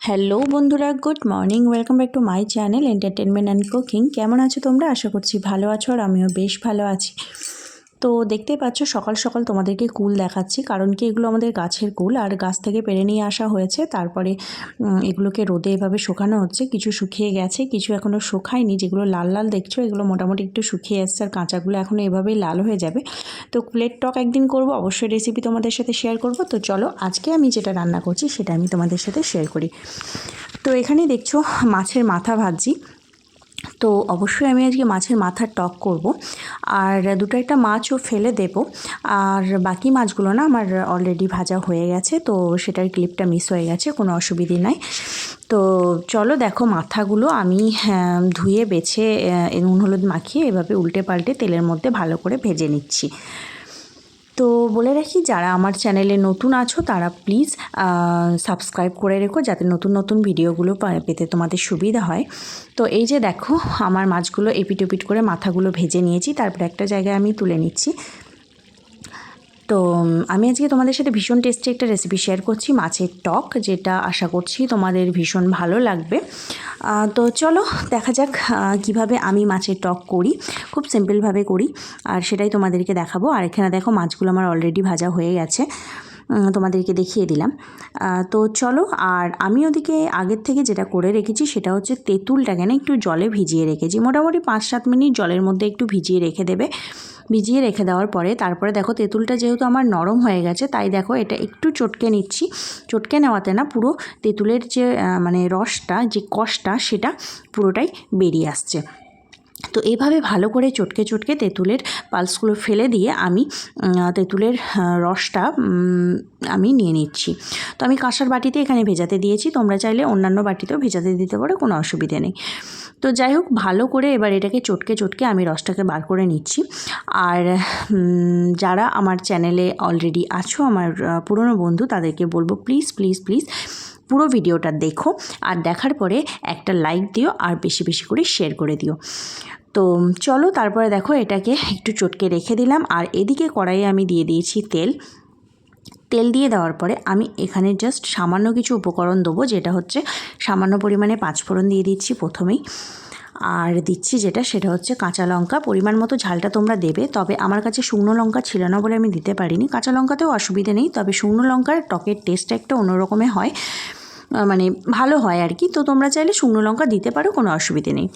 Hello বন্ধুরা good morning welcome back to my channel entertainment and cooking কেমন আছো তোমরা? আশা করছি ভালো আছো আর আমিও বেশ ভালো আছি। তো দেখতেই পাচ্ছ, সকাল সকাল তোমাদেরকে কুল দেখাচ্ছি। কারণ কি, এগুলো আমাদের গাছের কুল আর গাছ থেকে পেরে নিয়ে আসা হয়েছে। তারপরে এগুলোকে রোদে এভাবে শুকানো হচ্ছে। কিছু শুকিয়ে গেছে, কিছু এখনও শুকায়নি। যেগুলো লাল লাল দেখছ, এগুলো মোটামুটি একটু শুকিয়ে এসছে আর কাঁচাগুলো এখনও এভাবেই লাল হয়ে যাবে। তো কুলের টক একদিন করব, অবশ্যই রেসিপি তোমাদের সাথে শেয়ার করব। তো চলো, আজকে আমি যেটা রান্না করছি, সেটা আমি তোমাদের সাথে শেয়ার করি। তো এখানে দেখছ, মাছের মাথা ভাজছি তো অবশ্যই আমি আজকে মাছের মাথার টক করব। আর দুটো একটা মাছও ফেলে দেব। আর বাকি মাছগুলো না আমার অলরেডি ভাজা হয়ে গেছে তো সেটার ক্লিপটা মিস হয়ে গেছে কোনো অসুবিধে নাই। তো চলো দেখো মাথাগুলো আমি হ্যাঁ, ধুয়ে বেছে নুন হলুদ মাখিয়ে এভাবে উল্টে পাল্টে তেলের মধ্যে ভালো করে ভেজে নিচ্ছি। তো বলে রাখি, যারা আমার চ্যানেলে নতুন আছো, তারা প্লিজ সাবস্ক্রাইব করে রেখো, যাতে নতুন নতুন ভিডিওগুলো পেতে তোমাদের সুবিধা হয়। তো এই যে দেখো, আমার মাছগুলো এপিট ওপিট করে মাথাগুলো ভেজে নিয়েছি, তারপরে একটা জায়গায় আমি তুলে নিচ্ছি। তো আমি আজকে তোমাদের সাথে ভীষণ টেস্টি একটা রেসিপি শেয়ার করছি, মাছের টক, যেটা আশা করছি তোমাদের ভীষণ ভালো লাগবে। তো চলো, দেখা যাক কীভাবে আমি মাছের টক করি, খুব সিম্পলভাবে করি, আর সেটাই তোমাদেরকে দেখাবো। আর এখানে দেখো, মাছগুলো আমার অলরেডি ভাজা হয়ে গেছে তোমাদেরকে দেখিয়ে দিলাম। তো চলো, আর আমি ওদিকে আগের থেকে যেটা করে রেখেছি, সেটা হচ্ছে তেঁতুলটাকে না একটু জলে ভিজিয়ে রেখেছি। মোটামুটি পাঁচ সাত মিনিট জলের মধ্যে একটু ভিজিয়ে রেখে দেবে। ভিজিয়ে রেখে দেওয়ার পরে তারপরে দেখো তেঁতুলটা যেহেতু আমার নরম হয়ে গেছে, তাই দেখো এটা একটু চটকে নিচ্ছি। চটকে নেওয়াতে না পুরো তেঁতুলের যে মানে রসটা, যে কষটা, সেটা পুরোটাই বেরিয়ে আসছে। তো এইভাবে ভালো করে চটকে চটকে তেঁতুলের পালসগুলো ফেলে দিয়ে আমি তেঁতুলের রসটা আমি নিয়ে নিচ্ছি। তো আমি কাঁসার বাটিতে এখানে ভেজাতে দিয়েছি। তোমরা চাইলে অন্যান্য বাটিতেও ভেজাতে দিতে পারো, কোনো অসুবিধে নেই। তো যাই হোক, ভালো করে এবার এটাকে চটকে চটকে আমি রসটাকে বার করে নিচ্ছি। আর যারা আমার চ্যানেলে অলরেডি আছো, আমার পুরনো বন্ধু, তাদেরকে বলব প্লিজ প্লিজ প্লিজ পুরো ভিডিওটা দেখো। আর দেখার পরে একটা লাইক দিও, আর বেশি বেশি করে শেয়ার করে দিও। তো চলো তারপরে দেখো এটাকে একটু চটকে রেখে দিলাম আর এদিকে কড়াইয়ে আমি দিয়ে দিয়েছি তেল। তেল দিয়ে দেওয়ার পরে আমি এখানে জাস্ট সামান্য কিছু উপকরণ দেবো, যেটা হচ্ছে সামান্য পরিমাণে পাঁচফোড়ন দিয়ে দিচ্ছি প্রথমেই। আর দিচ্ছি যেটা, সেটা হচ্ছে কাঁচা লঙ্কা। পরিমাণ মতো ঝালটা তোমরা দেবে, তবে আমার কাছে শুকনো লঙ্কা ছিল না বলে আমি দিতে পারিনি। কাঁচা লঙ্কাতেও অসুবিধে নেই, তবে শুকনো লঙ্কার টকের টেস্টটা একটা অন্যরকমে হয়। মানে ভালো হয় আর কি। তো তোমরা চাইলে শুকনো লঙ্কা দিতে পারো, কোনো অসুবিধে নেই।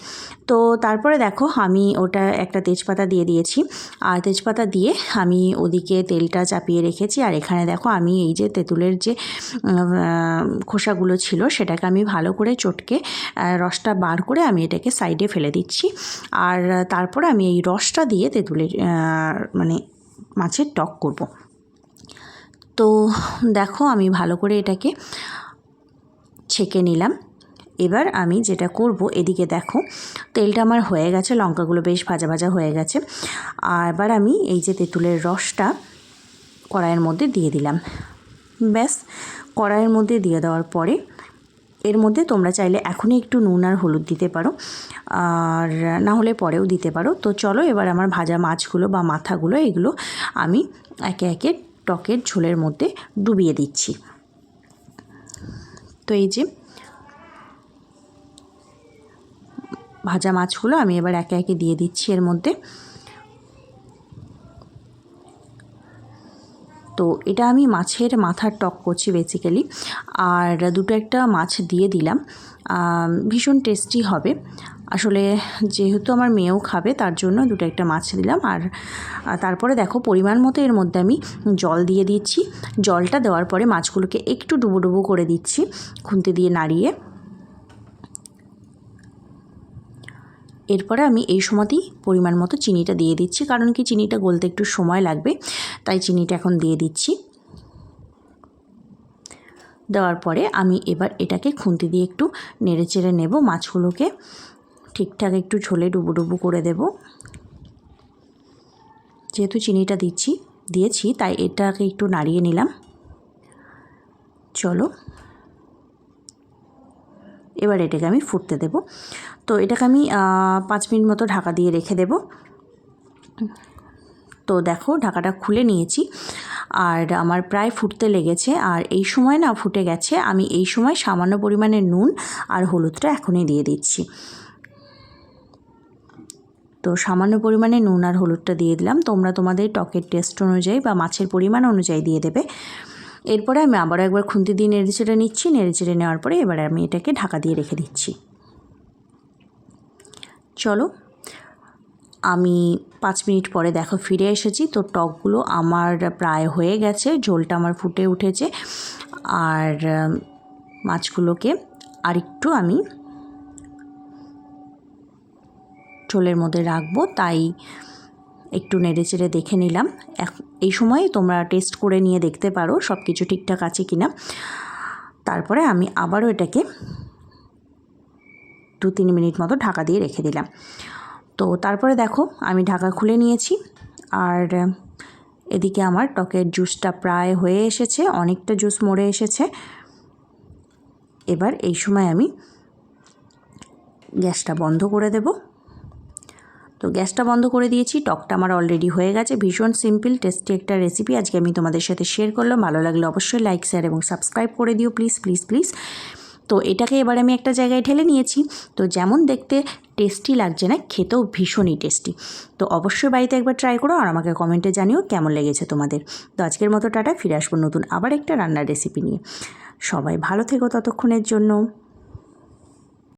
তো তারপরে দেখো, আমি ওটা একটা তেজপাতা দিয়ে দিয়েছি। আর তেজপাতা দিয়ে আমি ওদিকে তেলটা চাপিয়ে রেখেছি। আর এখানে দেখো, আমি এই যে তেঁতুলের যে খোসাগুলো ছিল, সেটাকে আমি ভালো করে চটকে রসটা বার করে আমি এটাকে সাইডে ফেলে দিচ্ছি। আর তারপরে আমি এই রসটা দিয়ে তেঁতুলের মানে মাছের টক করব। তো দেখো, আমি ভালো করে এটাকে ছেঁকে নিলাম। এবার আমি যেটা করব, এদিকে দেখো, তেলটা আমার হয়ে গেছে, লঙ্কাগুলো বেশ ভাজা ভাজা হয়ে গেছে। আর এবার আমি এই যে তেঁতুলের রসটা কড়াইয়ের মধ্যে দিয়ে দিলাম। ব্যাস, কড়াইয়ের মধ্যে দিয়ে দেওয়ার পরে এর মধ্যে তোমরা চাইলে এখনই একটু নুন আর হলুদ দিতে পারো। আর না হলে পরেও দিতে পারো। তো চলো এবার আমার ভাজা মাছগুলো বা মাথাগুলো, এগুলো আমি একে একে টকের ঝোলের মধ্যে ডুবিয়ে দিচ্ছি। তো এই যে ভাজা মাছগুলো আমি এবার একে একে দিয়ে দিচ্ছি এর মধ্যে। তো এটা আমি মাছের মাথার টক করছি বেসিক্যালি আর দুটো একটা মাছ দিয়ে দিলাম। ভীষণ টেস্টি হবে। আসলে যেহেতু আমার মেয়েও খাবে, তার জন্য দুটো একটা মাছ দিলাম আর তারপরে দেখো পরিমাণ মতো এর মধ্যে আমি জল দিয়ে দিচ্ছি। জলটা দেওয়ার পরে মাছগুলোকে একটু ডুবো ডুবো করে দিচ্ছি খুন্তি দিয়ে নাড়িয়ে। এরপরে আমি এই সময়তেই পরিমাণ মতো চিনিটা দিয়ে দিচ্ছি, কারণ কি চিনিটা গলতে একটু সময় লাগবে, তাই চিনিটা এখন দিয়ে দিচ্ছি। দেওয়ার পরে আমি এবার এটাকে খুন্তি দিয়ে একটু নেড়ে চেড়ে নেব মাছগুলোকে। ঠিকঠাক একটু ঝোলে ডুবো ডুবো করে দেব। যেহেতু চিনিটা দিচ্ছি, দিয়েছি, তাই এটাকে একটু নাড়িয়ে নিলাম। চলো। এবার এটাকে আমি ফুটতে দেব। তো এটাকে আমি পাঁচ মিনিট মতো ঢাকা দিয়ে রেখে দেব। তো দেখো, ঢাকাটা খুলে নিয়েছি। আর আমার প্রায় ফুটতে লেগেছে। আর এই সময় না ফুটে গেছে। আমি এই সময় সামান্য পরিমাণে নুন আর হলুদটা এখনই দিয়ে দিচ্ছি। তো সামান্য পরিমাণে নুন আর হলুদটা দিয়ে দিলাম। তোমরা তোমাদের টকের টেস্ট অনুযায়ী বা মাছের পরিমাণ অনুযায়ী দিয়ে দেবে। এরপরে আমি আবারও একবার খুন্তি দিয়ে নেড়ে চেড়ে নিচ্ছি। নেড়ে চেড়ে নেওয়ার পরে এবারে আমি এটাকে ঢাকা দিয়ে রেখে দিচ্ছি। চলো, আমি পাঁচ মিনিট পরে দেখো ফিরে এসেছি। তো টকগুলো আমার প্রায় হয়ে গেছে, ঝোলটা আমার ফুটে উঠেছে। আর মাছগুলোকে আরেকটু আমি ঝোলের মধ্যে রাখব, তাই একটু নেড়ে চেড়ে দেখে নিলাম। এই সময় তোমরা টেস্ট করে নিয়ে দেখতে পারো সব কিছু ঠিকঠাক আছে কি না তারপরে আমি আবারও এটাকে দু তিন মিনিট মতো ঢাকা দিয়ে রেখে দিলাম। তো তারপরে দেখো, আমি ঢাকা খুলে নিয়েছি, আর এদিকে আমার টকের জুসটা প্রায় হয়ে এসেছে, অনেকটা জুস মরে এসেছে। এবার এই সময় আমি গ্যাসটা বন্ধ করে দেবো। তো গ্যাসটা বন্ধ করে দিয়েছি, টকটা আমার অলরেডি হয়ে গেছে। ভীষণ সিম্পল টেস্টি একটা রেসিপি আজকে আমি তোমাদের সাথে শেয়ার করলাম। ভালো লাগলে অবশ্যই লাইক শেয়ার এবং সাবস্ক্রাইব করে দিও প্লিজ প্লিজ প্লিজ তো এটাকে এবার আমি একটা জায়গায় ঢেলে নিয়েছি। তো যেমন দেখতে টেস্টি লাগছে না, খেতেও ভীষণই টেস্টি তো অবশ্যই বাড়িতে একবার ট্রাই করো আর আমাকে কমেন্টে জানিও কেমন লেগেছে তোমাদের। তো আজকের মতো টাটা, ফিরে আসব নতুন আবার একটা রান্নার রেসিপি নিয়ে। সবাই ভালো থেকো ততক্ষণের জন্য।